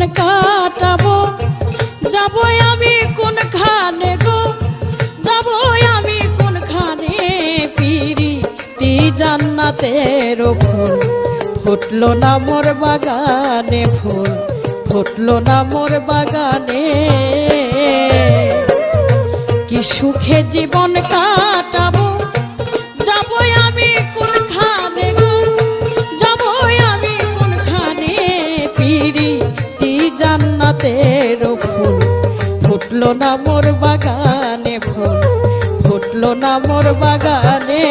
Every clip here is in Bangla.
জীবন কাটাবো? যাব আমি কোন খানে গো? যাব আমি কোন খানে পিরি তি জান্নাতের ফুল ফুটলো না মোর বাগানে ফুল, ফুটলো না মোর বাগানে। কি সুখে জীবন কা ফুটলো না মোর বাগানে ফুল ফুটলো না মোর বাগানে।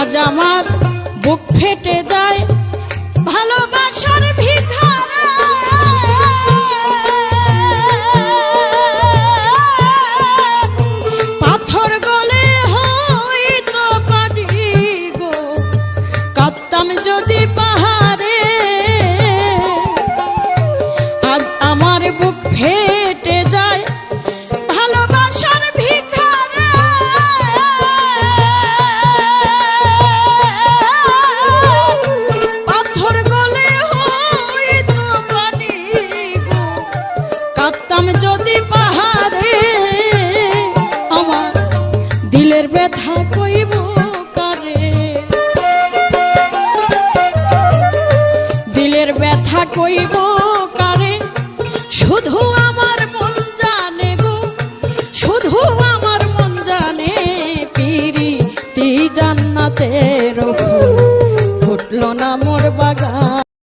আজ আমার বুক ফেটে কাঁদতাম যদি পাহাড়ে আমার দিলের ব্যথা কইব কারে? দিলের ব্যথা কইব কারে? শুধু আমার মন জানে গো, শুধু আমার মন জানে পিরি তি জান্নাতের ফুটলো না মোর বাগান